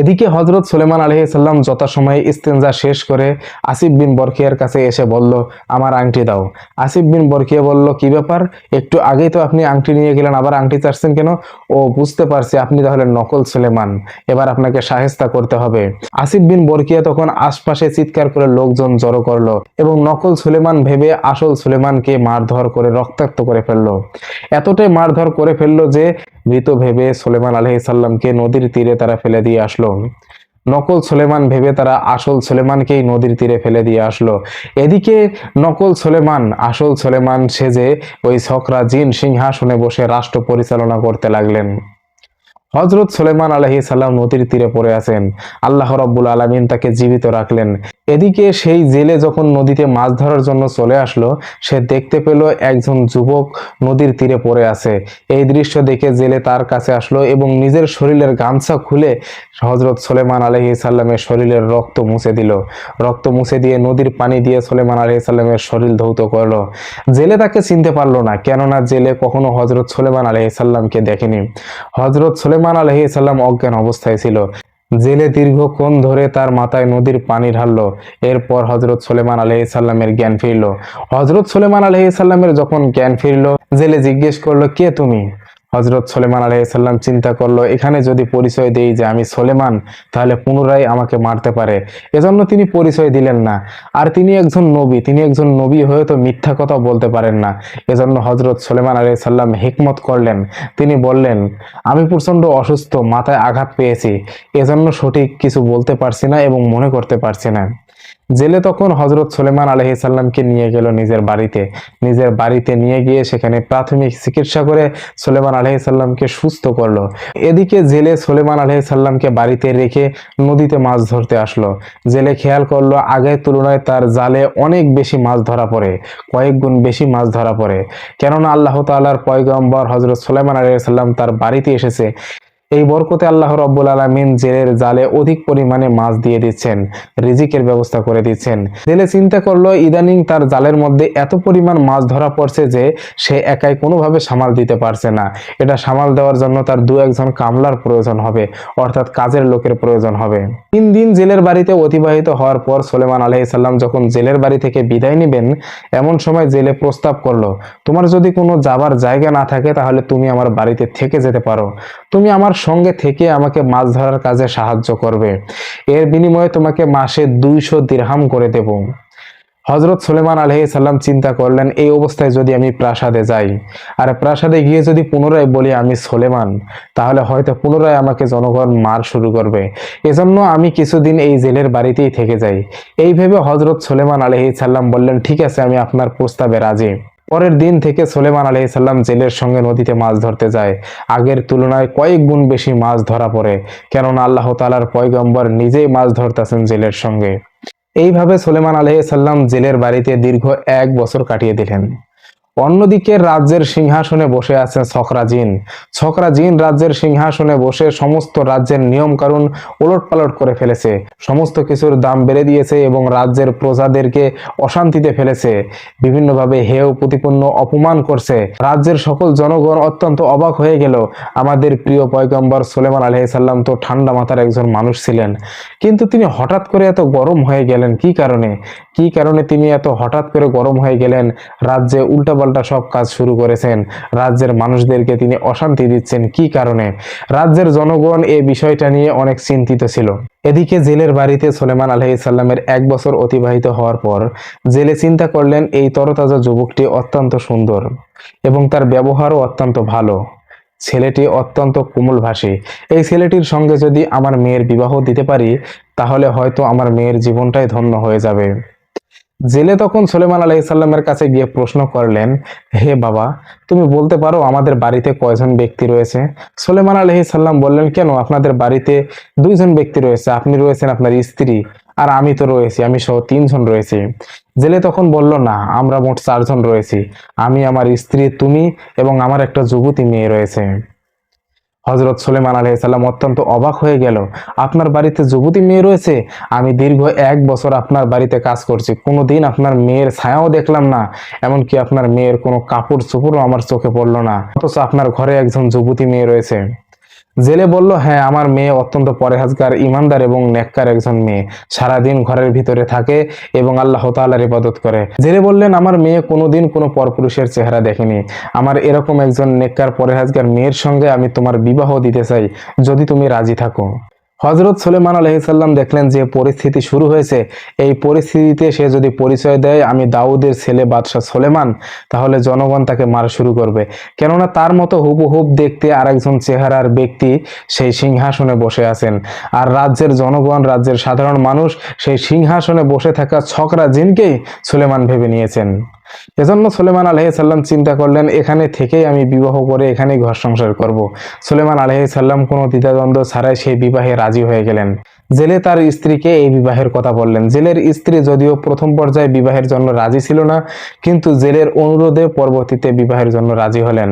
এদিকে হজরত সুলেমান আলহিসাল্লাম যথাসময়ে ইস্তেঞ্জা শেষ করে আসিফ বিন বরকিয়ার কাছে এসে বলল, আমার আংটি দাও। আসিফ বিন বরকিয়া বলল, কি ব্যাপার? একটু আগেই তো আপনি আংটি নিয়ে গেলেন, আবার আংটি চাচ্ছেন কেন? ও, বুঝতে পারছি, আপনি তাহলে নকল সুলেমান এবার আপনাকে সাহেস্তা করতে হবে। আসিফ বিন বরকিয়া তখন আশপাশে চিৎকার করে লোকজন জড়ো করল এবং নকল সুলেমান ভেবে আসল সুলেমানকে মারধর করে রক্তাক্ত করে ফেলল। এতটাই মারধর করে ফেলল যে, মৃত ভেবে সুলেমান আলহিসাল্লামকে নদীর তীরে তারা ফেলে দিয়ে আসলো। নকল সুলেমান ভেবে তারা আসল সুলেমানকেই নদীর তীরে ফেলে দিয়ে আসলো। এদিকে নকল সুলেমান, আসল সুলেমান সেজে ওই ছকরা জিন সিংহাসনে বসে রাষ্ট্র পরিচালনা করতে লাগলেন। হজরত সুলেমান আলহি সাল্লাম নদীর তীরে পড়ে আছেন। আল্লাহ রব্বুল আলমিন তাকে জীবিত রাখলেন। এদিকে সেই জেলে যখন নদীতে মাছ ধরার জন্য চলে আসলো, সে দেখতে পেল একজন যুবক নদীর তীরে পড়ে আছে। এই দৃশ্য দেখে জেলে তার কাছে আসলো এবং নিজের শরীরের গামছা খুলে হজরত সুলেমান আলহি সাল্লামের শরীরের রক্ত মুছে দিল। রক্ত মুছে দিয়ে নদীর পানি দিয়ে সুলেমান আলহি সাল্লামের শরীর ধৌত করল। জেলে তাকে চিনতে পারল না, কেননা জেলে কখনো হজরত সুলেমান আলহি সাল্লামকে দেখেনি। হজরত সুলেমান আলহি সাল্লাম অজ্ঞান অবস্থায় ছিল। জেলে দীর্ঘক্ষণ ধরে তার মাথায় নদীর পানি ঢাললো। এরপর হজরত সুলেমান আলহি সাল্লামের জ্ঞান ফিরলো। হজরত সুলেমান আলহি সাল্লামের যখন জ্ঞান ফিরলো, জেলে জিজ্ঞেস করল, কে তুমি? হজরত সোলেমান আলাইসাল্লাম চিন্তা করল, এখানে যদি পরিচয় দেই যে আমি সোলেমান তাহলে পুনরায় আমাকে মারতে পারে। এজন্য তিনি পরিচয় দিলেন না। আর তিনি একজন নবী, তিনি একজন নবী হয়ে তো মিথ্যা কথা বলতে পারেন না। এজন্য হজরত সোলেমান আলাইসাল্লাম হিকমত করলেন। তিনি বললেন, আমি প্রচণ্ড অসুস্থ, মাথায় আঘাত পেয়েছি। এজন্য সঠিক কিছু বলতে পারছি না এবং মনে করতে পারছি না। জেলে তখন হজরত সুলেমান আলহিসাল্লামকে নিয়ে গেল নিজের বাড়িতে। নিজের বাড়িতে নিয়ে গিয়ে সেখানে প্রাথমিক চিকিৎসা করে সুলেমান আলহিসাল্লামকে সুস্থ করল। এদিকে জেলে সুলেমান আলহিসাল্লামকে বাড়িতে রেখে নদীতে মাছ ধরতে আসলো। জেলে খেয়াল করল আগের তুলনায় তার জালে অনেক বেশি মাছ ধরা পড়ে, কয়েক গুণ বেশি মাছ ধরা পড়ে। কেননা আল্লাহ তাল্লাহর পয়গম্বর হজরত সুলেমান আলহিসাল্লাম তার বাড়িতে এসেছে। এই বরকতে আল্লাহ রব্বুল আলমিন জেলের জালে অধিক পরিমাণে মাছ দিয়ে দিচ্ছেন, রিজিকের ব্যবস্থা করে দিচ্ছেন। জেলে চিন্তা করল, ইদানিং তার জালের মধ্যে এত পরিমাণ মাছ ধরা পড়ছে যে সে একাই কোনোভাবে সামাল দিতে পারছে না। এটা সামাল দেওয়ার জন্য তার দু একজন কামলার প্রয়োজন হবে, অর্থাৎ কাজের লোকের প্রয়োজন হবে। তিন দিন জেলের বাড়িতে অতিবাহিত হওয়ার পর সোলেমান আলহিসাল্লাম যখন জেলের বাড়ি থেকে বিদায় নেবেন, এমন সময় জেলে প্রস্তাব করল, তোমার যদি কোনো যাবার জায়গা না থাকে তাহলে তুমি আমার বাড়িতে থেকে যেতে পারো। তুমি আমার সঙ্গে থেকে আমাকে মাছ ধরার কাজে সাহায্য করবে। এর বিনিময়ে তোমাকে মাসে দুইশো দিরহাম করে দেব। হজরত সুলেমান আলহি সাল্লাম চিন্তা করলেন, এই অবস্থায় যদি আমি প্রাসাদে যাই, আর প্রাসাদে গিয়ে যদি পুনরায় বলি আমি সোলেমান, তাহলে হয়তো পুনরায় আমাকে জনগণ মার শুরু করবে। এজন্য আমি কিছুদিন এই জেলের বাড়িতেই থেকে যাই। এই ভেবে হজরত সুলেমান আলহি সাল্লাম বললেন, ঠিক আছে, আমি আপনার প্রস্তাবে রাজি। পরের দিন থেকে সোলেমান আলহিসাল্লাম জেলের সঙ্গে নদীতে মাছ ধরতে যায়। আগের তুলনায় কয়েক গুণ বেশি মাছ ধরা পড়ে, কেননা আল্লাহ তালার পয়গম্বর নিজেই মাছ ধরতেছেন জেলের সঙ্গে। এইভাবে সোলেমান আলহ সাল্লাম জেলের বাড়িতে দীর্ঘ এক বছর কাটিয়ে দিলেন। অন্যদিকে রাজ্যের সিংহাসনে বসে আছেন ছকরাজিন। ছকরাজিন রাজ্যের সিংহাসনে বসে সমস্ত রাজ্যের নিয়ম কানুন ওলট পালট করে ফেলেছে। সমস্ত কিছুর দাম বেড়ে দিয়েছে এবং রাজ্যের প্রজাদেরকে অশান্তিতে ফেলেছে। বিভিন্নভাবে হেয় প্রতিপন্ন অপমান করছে। রাজ্যের সকল জনগণ অত্যন্ত অবাক হয়ে গেল। আমাদের প্রিয় পয়গম্বর সুলেমান আলহিসাল্লাম তো ঠান্ডা মাথার একজন মানুষ ছিলেন। কিন্তু তিনি হঠাৎ করে এত গরম হয়ে গেলেন কি কারণে? কি কারণে তিনি এত হঠাৎ করে গরম হয়ে গেলেন? রাজ্যে উল্টাপাল্টা সব কাজ শুরু করেছেন। রাজ্যের মানুষদেরকে তিনি অশান্তি দিচ্ছেন কি কারণে? রাজ্যের জনগণ এই বিষয়টা নিয়ে অনেক চিন্তিত ছিল। এদিকে জেলের বাড়িতে সোলেমান আলহিসাল্লামের এক বছর অতিবাহিত হওয়ার পর জেলে চিন্তা করলেন, এই তরতাজা যুবকটি অত্যন্ত সুন্দর এবং তার ব্যবহারও অত্যন্ত ভালো। ছেলেটি অত্যন্ত কোমলভাষী। এই ছেলেটির সঙ্গে যদি আমার মেয়ের বিবাহ দিতে পারি, তাহলে হয়তো আমার মেয়ের জীবনটাই ধন্য হয়ে যাবে। জেলে তখন সুলেমান আলাইসাল্লামের কাছে গিয়ে প্রশ্ন করলেন, হে বাবা, তুমি বলতে পারো আমাদের বাড়িতে কয়জন ব্যক্তি রয়েছে? সুলেমান আলহি সাল্লাম বললেন, কেন? আপনাদের বাড়িতে দুইজন ব্যক্তি রয়েছে। আপনি রয়েছেন আপনার স্ত্রী আর আমি তো রয়েছি। আমি সহ তিনজন রয়েছি। জেলে তখন বলল, না, আমরা মোট চারজন রয়েছি। আমি, আমার স্ত্রী, তুমি এবং আমার একটা যুবতী মেয়ে রয়েছে। হজরত সুলেমান আলহিসাল্লাম অত্যন্ত অবাক হয়ে গেল। আপনার বাড়িতে যুবতী মেয়ে রয়েছে? আমি দীর্ঘ এক বছর আপনার বাড়িতে কাজ করছি। কোনো দিন আপনার মেয়ের ছায়াও দেখলাম না। এমনকি আপনার মেয়ের কোনো কাপড় চোপড়ও আমার চোখে পড়ল না। অথচ আপনার ঘরে একজন যুবতী মেয়ে রয়েছে। জেলে বলল হ্যাঁ আমার মেয়ে অত্যন্ত পরেহাজগার, ইমানদার এবং নেককার একজন মেয়ে। সারাদিন ঘরের ভিতরে থাকে এবং আল্লাহ তাআলার ইবাদত করে। জেলে বললেন, আমার মেয়ে কোনোদিন কোনো পরপুরুষের চেহারা দেখেনি। আমার এরকম একজন নেককার, পরেহাজগার মেয়ের সঙ্গে আমি তোমার বিবাহ দিতে চাই। যদি তুমি রাজি থাকো। হজরত সুলেমান আলহিসাল্লাম দেখলেন যে পরিস্থিতি শুরু হয়েছে। এই পরিস্থিতিতে সে যদি পরিচয় দেয়, আমি দাউদের ছেলে বাদশাহ সুলেমান তাহলে জনগণ তাকে মারা শুরু করবে। কেননা তার মতো হুবহুব দেখতে আরেকজন চেহারার ব্যক্তি সেই সিংহাসনে বসে আছেন। আর রাজ্যের জনগণ, রাজ্যের সাধারণ মানুষ সেই সিংহাসনে বসে থাকা ছকরা জিনকেই সুলেমান ভেবে নিয়েছেন। এজন্য সুলেমান আলহিসাল্লাম চিন্তা করলেন, এখানে থেকেই আমি বিবাহ করে এখানেই ঘর সংসার করব। সুলেমান আলহিসাল্লাম কোনো দ্বিধাদ্বন্দ্ব ছাড়াই সেই বিবাহে রাজি হয়ে গেলেন। জেলে তার স্ত্রীকে এই বিবাহের কথা বললেন। জেলের স্ত্রী যদিও প্রথম পর্যায়ে বিবাহের জন্য রাজি ছিল না, কিন্তু জেলের অনুরোধে পরবর্তীতে বিবাহের জন্য রাজি হলেন।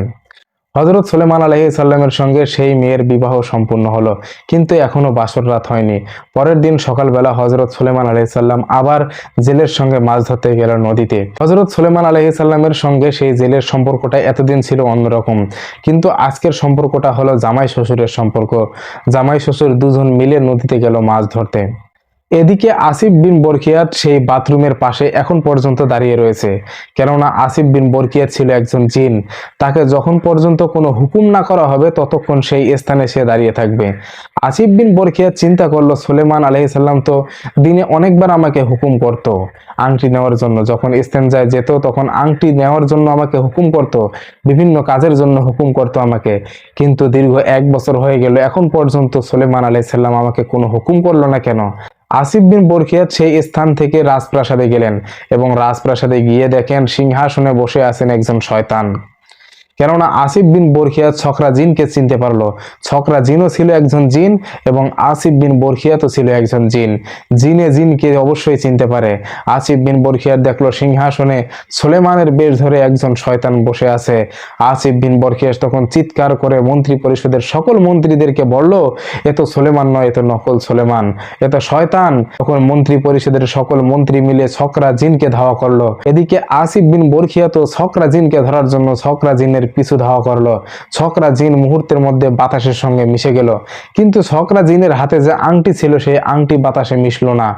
হজরত সুলেমান আলহি সাল্লামের সঙ্গে সেই মেয়ের বিবাহ সম্পূর্ণ হলো, কিন্তু এখনও বাসর রাত হয়নি। পরের দিন সকালবেলা হজরত সুলেমান আলহি সাল্লাম আবার জেলের সঙ্গে মাছ ধরতে গেল নদীতে। হজরত সুলেমান আলহি সাল্লামের সঙ্গে সেই জেলের সম্পর্কটা এতদিন ছিল অন্যরকম, কিন্তু আজকের সম্পর্কটা হলো জামাই শ্বশুরের সম্পর্ক। জামাই শ্বশুর দুজন মিলে নদীতে গেল মাছ ধরতে। এদিকে আসিফ বিন বরকিয়াত সেই বাথরুমের পাশে এখন পর্যন্ত দাঁড়িয়ে রয়েছে। কেননা আসিফ বিন বরকিয়াত ছিল একজন জিন। তাকে যখন পর্যন্ত কোনো হুকুম না করা হবে, ততক্ষণ সেই স্থানে সে দাঁড়িয়ে থাকবে। আসিফ বিন বরকিয়াত চিন্তা করল, সুলেমান আলহিসাল্লাম তো দিনে অনেকবার আমাকে হুকুম করত আংটি নেওয়ার জন্য। যখন ইস্তেঞ্জায় যেত, তখন আংটি নেওয়ার জন্য আমাকে হুকুম করত। বিভিন্ন কাজের জন্য হুকুম করত আমাকে। কিন্তু দীর্ঘ এক বছর হয়ে গেল, এখন পর্যন্ত সুলেমান আলাইসাল্লাম আমাকে কোনো হুকুম করল না কেন? আসিফ বিন বরখিয়া সেই স্থান থেকে রাজপ্রাসাদে গেলেন এবং রাজপ্রাসাদে গিয়ে দেখেন সিংহাসনে বসে আছেন একজন শয়তান। কেননা আসিফ বিন বরখিয়া ছকরা জিনকে চিনতে পারল। ছকরা জিনও ছিল একজন জিন এবং আসিফ বিন বরখিয়াতও ছিল একজন জিন। জিনে জিনকে অবশ্যই চিনতে পারে। আসিফ বিন বরখিয়াত দেখল সিংহাসনে সুলেমানের বেশ ধরে একজন শয়তান বসে আছে। আসিফ বিন বরখিয়াত তখন চিৎকার করে মন্ত্রী পরিষদের সকল মন্ত্রীদেরকে বলল, এ তো সুলেমান নয়, এ তো নকল সোলেমান। এ তো শয়তান। তখন মন্ত্রী পরিষদের সকল মন্ত্রী মিলে ছকরা জিনকে ধাওয়া করল। এদিকে আসিফ বিন বরখিয়া তো ছকরা জিনকে ধরার জন্য ছকরা জিনের পিছু ধাওয়া করল। ছকরা জিন মুহূর্তের মধ্যে বাতাসের সঙ্গে মিশে গেল। কিন্তু ছকরা জিনের হাতে যে আংটি ছিল, সেই আংটি বাতাসে মিশলো না।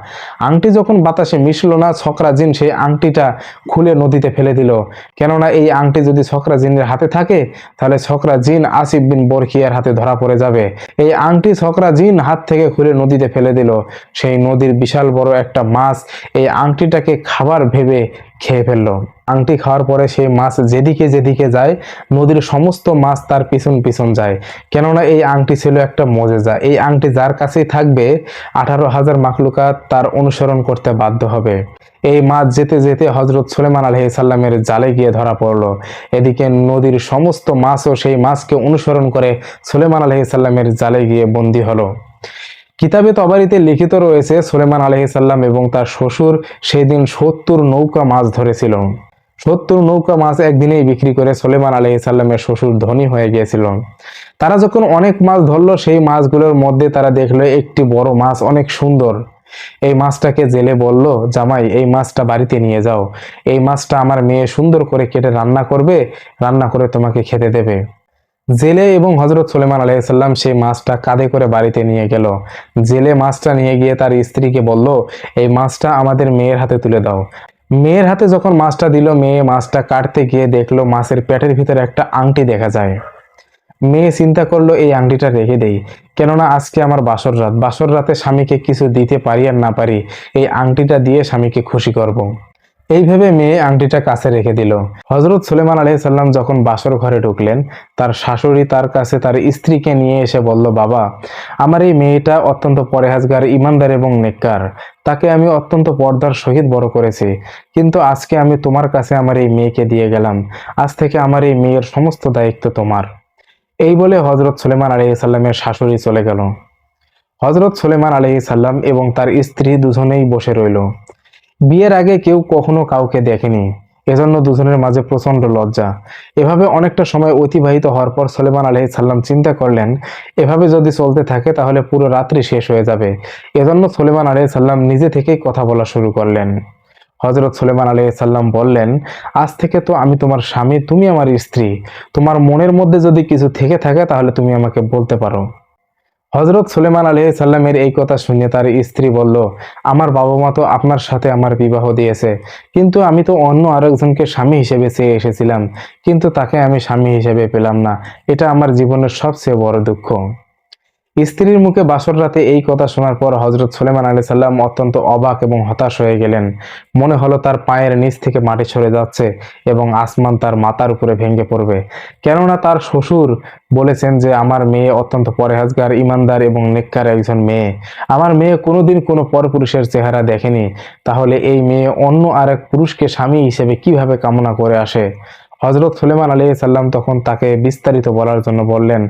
আংটি যখন বাতাসে মিশলো না, ছকরা জিন সেই আংটিটা খুলে নদীতে ফেলে দিল। কেননা এই আংটি যদি ছকরা জিনের হাতে থাকে, তাহলে ছকরা জিন আসিফ বিন বরখিয়ার হাতে ধরা পড়ে যাবে। এই আংটি ছকরা জিন হাত থেকে খুলে নদীতে ফেলে দিল। সেই নদীর বিশাল বড় একটা মাছ এই আংটিটাকে খাবার ভেবে খেয়ে ফেলল। আংটি খাওয়ার পরে সেই মাছ যেদিকে যেদিকে যায়, নদীর সমস্ত মাছ তার পিছন পিছন যায়। কেননা এই আংটি ছিল একটা মজেজা। এই আংটি যার কাছেই থাকবে, আঠারো হাজার মাকলুকাত তার অনুসরণ করতে বাধ্য হবে। এই মাছ যেতে যেতে হজরত সুলেমান আলহি সাল্লামের জালে গিয়ে ধরা পড়ল। এদিকে নদীর সমস্ত মাছও সেই মাছকে অনুসরণ করে সুলেমান আলহি সাল্লামের জালে গিয়ে বন্দী হলো। কিতাবে তবারিতে লিখিত রয়েছে সুলেমান আলহিসাল্লাম এবং তার শ্বশুর সেই দিন সত্তর নৌকা মাছ ধরেছিল। সত্তর নৌকা মাছ একদিনেই বিক্রি করে সুলেমান আলহিসাল্লামের শ্বশুর ধনী হয়ে গিয়েছিল। তারা যখন অনেক মাছ ধরলো, সেই মাছগুলোর মধ্যে তারা দেখল একটি বড় মাছ অনেক সুন্দর। এই মাছটাকে জেলে বলল, জামাই, এই মাছটা বাড়িতে নিয়ে যাও। এই মাছটা আমার মেয়ে সুন্দর করে কেটে রান্না করবে, রান্না করে তোমাকে খেতে দেবে। জেলে এবং হজরত সুলেমান আলাইসাল্লাম সেই মাছটা কাঁধে করে বাড়িতে নিয়ে গেল। জেলে মাছটা নিয়ে গিয়ে তার স্ত্রীকে বলল, এই মাছটা আমাদের মেয়ের হাতে তুলে দাও। মেয়ের হাতে যখন মাছটা দিল, মেয়ে মাছটা কাটতে গিয়ে দেখল মাছের পেটের ভিতরে একটা আংটি দেখা যায়। মেয়ে চিন্তা করল, এই আংটিটা রেখে দেই। কেননা আজকে আমার বাসর রাত। বাসর রাতে স্বামীকে কিছু দিতে পারি আর না পারি, এই আংটিটা দিয়ে স্বামীকে খুশি করব। এইভাবে মেয়ে আংটিটা কাছে রেখে দিল। হজরত সুলেমান আলহ সাল্লাম যখন বাসর ঘরে ঢুকলেন, তার শাশুড়ি তার কাছে তার স্ত্রীকে নিয়ে এসে বলল, বাবা, আমার এই মেয়েটা অত্যন্ত পরেহাজগার, ইমানদার এবং নেককার। তাকে আমি অত্যন্ত পর্দার সহিত বড় করেছি। কিন্তু আজকে আমি তোমার কাছে আমার এই মেয়েকে দিয়ে গেলাম। আজ থেকে আমার এই মেয়ের সমস্ত দায়িত্ব তোমার। এই বলে হজরত সুলেমান আলহি সাল্লামের শাশুড়ি চলে গেল। হজরত সুলেমান আলহি সাল্লাম এবং তার স্ত্রী দুজনেই বসে রইল। বিয়ের আগে কেউ কখনো কাউকে দেখেনি। এজন্য দুজনের মাঝে প্রচণ্ড লজ্জা। এভাবে অনেকটা সময় অতিবাহিত হওয়ার পর সলেমান আলহি সাল্লাম চিন্তা করলেন, এভাবে যদি চলতে থাকে তাহলে পুরো রাত্রি শেষ হয়ে যাবে। এজন্য সলেমান আলহি সাল্লাম নিজে থেকেই কথা বলা শুরু করলেন। হজরত সুলেমান আলী সাল্লাম বললেন, আজ থেকে তো আমি তোমার স্বামী, তুমি আমার স্ত্রী। তোমার মনের মধ্যে যদি কিছু থেকে থাকে তাহলে তুমি আমাকে বলতে পারো। হজরত সুলেমান আলহ সাল্লামের এই কথা শুনে তার স্ত্রী বলল, আমার বাবা মা তো আপনার সাথে আমার বিবাহ দিয়েছে, কিন্তু আমি তো অন্য আরেকজনকে স্বামী হিসেবে চেয়ে এসেছিলাম, কিন্তু তাকে আমি স্বামী হিসেবে পেলাম না। এটা আমার জীবনের সবচেয়ে বড় দুঃখ। স্ত্রীর মুখে বাসর রাতে এই কথা শোনার পর হজরত সুলেমান আলি সাল্লাম অত্যন্ত অবাক এবং হতাশ হয়ে গেলেন। মনে হলো তার পায়ের নিচ থেকে মাটি সরে যাচ্ছে এবং আসমান তার মাথার উপরে ভেঙে পড়বে। কেননা তার শ্বশুর বলেছেন যে, আমার মেয়ে অত্যন্ত পরেহাজগার, ইমানদার এবং নেককার একজন মেয়ে। আমার মেয়ে কোনোদিন কোনো পরপুরুষের চেহারা দেখেনি। তাহলে এই মেয়ে অন্য আরেক পুরুষকে স্বামী হিসেবে কীভাবে কামনা করে আসে? হজরত সুলেমান আলী সাল্লাম তখন তাকে বিস্তারিত বলার জন্য বললেন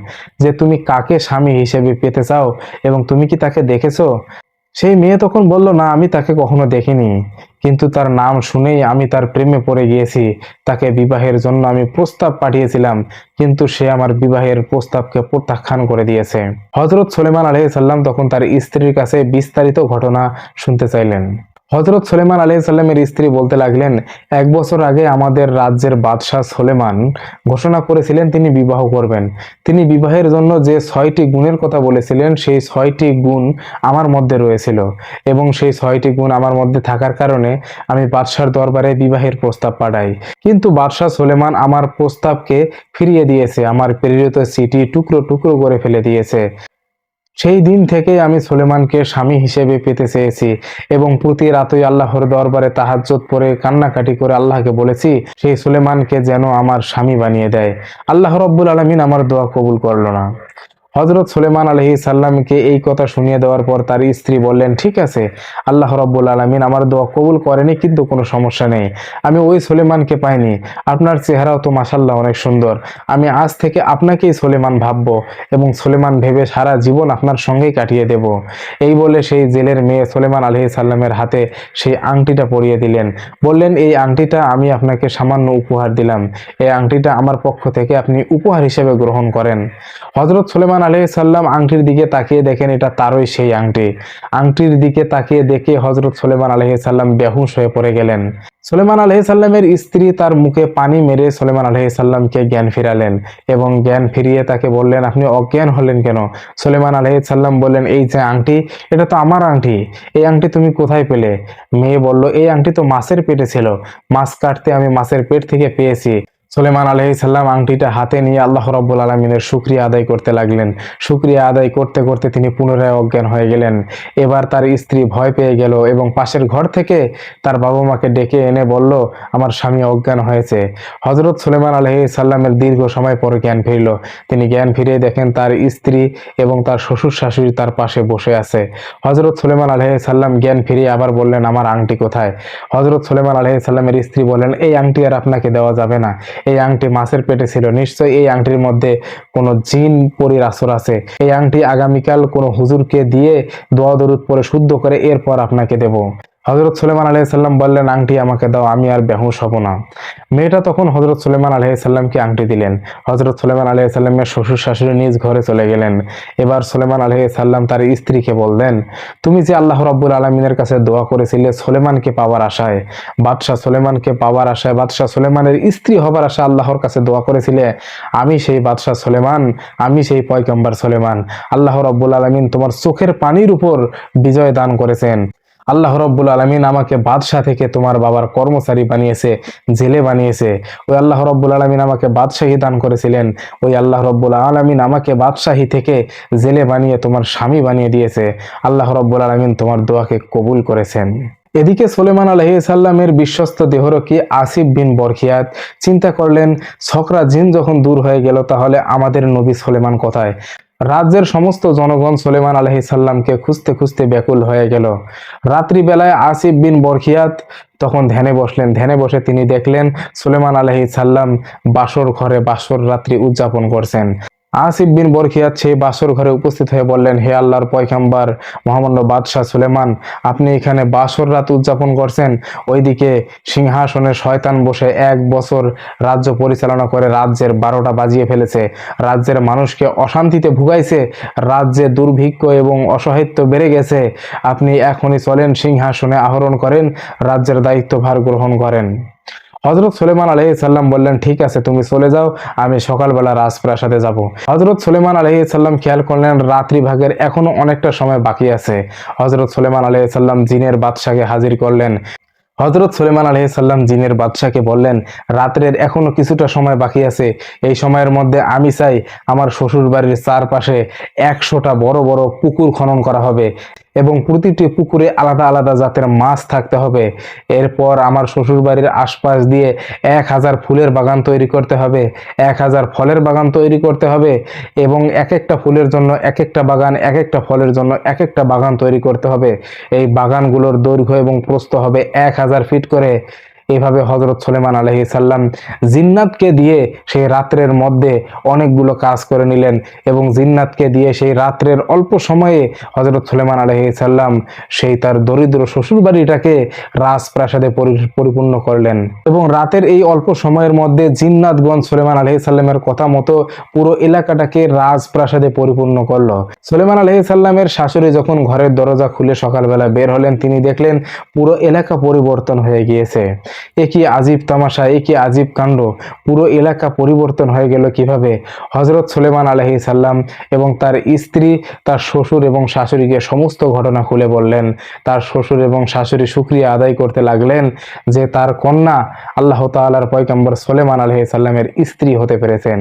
যে, তুমি কাকে স্বামী হিসেবে পেতে চাও এবং তুমি কি তাকে দেখেছ? সেই মেয়ে তখন বলল, না, আমি তাকে কখনো দেখিনি। কিন্তু তার নাম শুনেই আমি তার প্রেমে পড়ে গিয়েছি। তাকে বিবাহের জন্য আমি প্রস্তাব পাঠিয়েছিলাম, কিন্তু সে আমার বিবাহের প্রস্তাবকে প্রত্যাখ্যান করে দিয়েছে। হজরত সুলেমান আলহ সাল্লাম তখন তার স্ত্রীর কাছে বিস্তারিত ঘটনা শুনতে চাইলেন। হজরত সুলেমান আলহ সাল্লামের স্ত্রী বলতে লাগলেন, এক বছর আগে আমাদের রাজ্যের বাদশাহ সুলেমান ঘোষণা করেছিলেন তিনি বিবাহ করবেন। তিনি বিবাহের জন্য যে ছয়টি গুণের কথা বলেছিলেন, সেই ছয়টি গুণ আমার মধ্যে রয়েছিল এবং সেই ছয়টি গুণ আমার মধ্যে থাকার কারণে আমি বাদশার দরবারে বিবাহের প্রস্তাব পাঠাই। কিন্তু বাদশাহ সুলেমান আমার প্রস্তাবকে ফিরিয়ে দিয়েছে, আমার প্রেরিত চিঠি টুকরো টুকরো করে ফেলে দিয়েছে। সেই দিন থেকে আমি সুলেমানকে স্বামী হিসেবে পেতে চেয়েছি এবং প্রতি রাতই আল্লাহর দরবারে তাহাজ্জত পরে কান্নাকাটি করে আল্লাহকে বলেছি, সেই সুলেমানকে যেন আমার স্বামী বানিয়ে দেয়। আল্লাহ রব্বুল আলমিন আমার দোয়া কবুল করল না। হজরত সুলেমান আলহি সাল্লামকে এই কথা শুনিয়ে দেওয়ার পর তার স্ত্রী বললেন, ঠিক আছে, আল্লাহ রব্বুল আলমিন আমার দোয়া কবুল করেনি, কিন্তু কোনো সমস্যা নেই। আমি ওই সুলেমানকে পাইনি। আপনার চেহারাও তো মাসাল্লাহ অনেক সুন্দর। আমি আজ থেকে আপনাকেই সুলেমান ভাববো এবং সুলেমান ভেবে সারা জীবন আপনার সঙ্গেই কাটিয়ে দেব। এই বলে সেই জেলের মেয়ে সুলেমান আলহি সাল্লামের হাতে সেই আংটিটা পরিয়ে দিলেন। বললেন, এই আংটিটা আমি আপনাকে সামান্য উপহার দিলাম। এই আংটিটা আমার পক্ষ থেকে আপনি উপহার হিসেবে গ্রহণ করেন। হজরত সুলেমান আলহি সাল্লাম আংটির দিকে তাকিয়ে দেখেন এটা তারই সেই আংটি। আংটির দিকে তাকিয়ে দেখে হজরত সুলেমান আলহি সাল্লাম বেহুশ হয়ে পড়ে গেলেন। সুলেমান আলহি সাল্লামের স্ত্রী তার মুখে পানি মেরে সুলেমান আলহি সাল্লামকে জ্ঞান ফিরালেন এবং জ্ঞান ফিরিয়ে তাকে বললেন, আপনি অজ্ঞান হলেন কেন? সুলেমান আলহি সাল্লাম বললেন, এই যে আংটি, এটা তো আমার আংটি। এই আংটি তুমি কোথায় পেলে? মেয়ে বলল, এই আংটি তো মাছের পেটে ছিল। মাছ কাটতে আমি মাছের পেট থেকে পেয়েছি। সুলেমান আলহি সাল্লাম আংটিটা হাতে নিয়ে আল্লাহ রব্বুল আলমিনের শুক্রিয়া আদায় করতে লাগলেন। শুক্রিয়া আদায় করতে করতে তিনি পুনরায় অজ্ঞান হয়ে গেলেন। এবার তার স্ত্রী ভয় পেয়ে গেল এবং পাশের ঘর থেকে তার বাবা মাকে ডেকে এনে বলল, আমার স্বামী অজ্ঞান হয়েছে। হজরত সুলেমান আলহি সাল্লামের দীর্ঘ সময় পর জ্ঞান ফিরল। তিনি জ্ঞান ফিরিয়ে দেখেন তার স্ত্রী এবং তার শ্বশুর শাশুড়ি তার পাশে বসে আছে। হজরত সুলেমান আলহি সাল্লাম জ্ঞান ফিরিয়ে আবার বললেন, আমার আংটি কোথায়? হজরত সুলেমান আলহি সাল্লামের স্ত্রী বললেন, এই আংটি আর আপনাকে দেওয়া যাবে না। এই আংটি মাছের পেটে ছিল। নিশ্চয়ই এই আংটির মধ্যে কোনো জিন পরির আসর আছে। এই আংটি আগামীকাল কোনো হুজুরকে দিয়ে দোয়া দরুদ পরে শুদ্ধ করে এরপর আপনাকে দেব। হজরত সুলেমান আলহিসাল্লাম বললেন, আংটি আমাকে দাও, আমি আর বেহুশ হব না। মেয়েটা তখন হজরত সুলেমান আলহিসাল্লামকে আংটি দিলেন। হজরত সুলেমান আলহিসাল্লামের শ্বশুর শাশুড়ি নিজ ঘরে চলে গেলেন। এবার সুলেমান আলহিসাল্লাম তার স্ত্রীকে বললেন, তুমি যে আল্লাহ রব্বুল আলমিনের কাছে দোয়া করেছিলে সুলেমানকে পাওয়ার আশায়, বাদশাহ সুলেমানকে পাওয়ার আশায়, বাদশাহ সুলেমানের স্ত্রী হবার আশা আল্লাহর কাছে দোয়া করেছিলে, আমি সেই বাদশাহ সুলেমান আমি সেই পয়গম্বর সুলেমান আল্লাহ রব্বুল আলমিন তোমার চোখের পানির উপর বিজয় দান করেছেন। আল্লাহ রব্বুল আলমিন আমাকে বাদশাহ থেকে তোমার বাবার কর্মচারী বানিয়েছে, জেলে বানিয়েছে। ওই আল্লাহ রব্বুল আলমিন আমাকে বাদশাহী দান করেছিলেন। ওই আল্লাহ রব্বুল আলমিন আমাকে বাদশাহী থেকে জেলে বানিয়ে তোমার স্বামী বানিয়ে দিয়েছে। আল্লাহ রব্বুল আলমিন তোমার দোয়াকে কবুল করেছেন। এদিকে সোলেমান আলহি সাল্লামের বিশ্বস্ত দেহরক্ষী আসিফ বিন বরখিয়াত চিন্তা করলেন, ছকরা জিন যখন দূর হয়ে গেল তাহলে আমাদের নবী সোলেমান কোথায়? রাজ্যের সমস্ত জনগণ সোলেমান আলহি সাল্লামকে খুঁজতে খুঁজতে ব্যাকুল হয়ে গেল। রাত্রিবেলায় আসিফ বিন বরখিয়াত তখন ধ্যানে বসলেন। ধ্যানে বসে তিনি দেখলেন সুলেমান আলহি সাল্লাম বাসর ঘরে বাসর রাত্রি উদযাপন করছেন। আসিফ বিন বরখিয়াত সেই বাসর ঘরে উপস্থিত হয়ে বললেন, হে আল্লাহর পয়খাম্বার মোহাম্মদ বাদশাহ সুলেমান, আপনি এখানে বাসর রাত উদযাপন করছেন। ওইদিকে সিংহাসনে শয়তান বসে এক বছর রাজ্য পরিচালনা করে রাজ্যের বারোটা বাজিয়ে ফেলেছে। রাজ্যের মানুষকে অশান্তিতে ভুগাইছে, রাজ্যে দুর্ভিক্ষ এবং অসহায়িত্ব বেড়ে গেছে। আপনি এখনই চলেন, সিংহাসনে আহরণ করেন, রাজ্যের দায়িত্বভার গ্রহণ করেন। হজরত সুলেমান আলহি সাল্লাম বললেন, ঠিক আছে, তুমি চলে যাও, আমি সকালবেলা রাজপ্রাসাদে যাব। হজরত সুলেমান আলহি সাল্লাম খেয়াল করলেন, রাত্রি ভাগের এখনও অনেকটা সময় বাকি আছে। হজরত সুলেমান আলহি সাল্লাম জিনের বাদশাকে হাজির করলেন। হজরত সুলেমান আলহি সাল্লাম জিনের বাদশাকে বললেন, রাত্রের এখনও কিছুটা সময় বাকি আছে। এই সময়ের মধ্যে আমি চাই আমার শ্বশুর বাড়ির চারপাশে একশোটা বড় বড় পুকুর খনন করা হবে। এবং প্রতিটি পুকুরে আলাদা আলাদা জাতের মাছ থাকতে হবে। এরপর আমার শ্বশুরবাড়ির আশপাশ দিয়ে এক হাজার ফুলের বাগান তৈরি করতে হবে, এক হাজার ফলের বাগান তৈরি করতে হবে এবং এক একটা ফুলের জন্য এক একটা বাগান এক একটা ফলের জন্য এক একটা বাগান তৈরি করতে হবে। এই বাগানগুলোর দৈর্ঘ্য এবং প্রস্ত হবে এক হাজার ফিট করে। এভাবে হজরত সুলেমান আলহি সাল্লাম জিন্নাতকে দিয়ে সেই রাত্রের মধ্যে অনেকগুলো কাজ করে নিলেন এবং জিন্নাতকে দিয়ে সেই রাত্রের অল্প সময়ে হজরত সুলেমান আলহি সাল্লাম সেই তার দরিদ্র শ্বশুর বাড়িটাকে রাজপ্রাসাদে পরি- পরিপূর্ণ করলেন। এবং রাতের এই অল্প সময়ের মধ্যে জিন্নাতগঞ্জ সুলেমান আলহি সাল্লামের কথা মতো পুরো এলাকাটাকে রাজপ্রাসাদে পরিপূর্ণ করল। সুলেমান আলহি সাল্লামের শাশুড়ি যখন ঘরের দরজা খুলে সকালবেলা বের হলেন, তিনি দেখলেন পুরো এলাকা পরিবর্তন হয়ে গিয়েছে। এ কি আজীব তামাশা এ কি আজীব কাণ্ড, পুরো এলাকা পরিবর্তন হয়ে গেল কীভাবে? হজরত সুলেমান আলহি সাল্লাম এবং তার স্ত্রী, তার শ্বশুর এবং শাশুড়িকে সমস্ত ঘটনা খুলে বললেন। তার শ্বশুর এবং শাশুড়ি শুক্রিয়া আদায় করতে লাগলেন যে তার কন্যা আল্লাহ তাআলার পয়কাম্বর সোলেমান আলহি সাল্লামের স্ত্রী হতে পেরেছেন।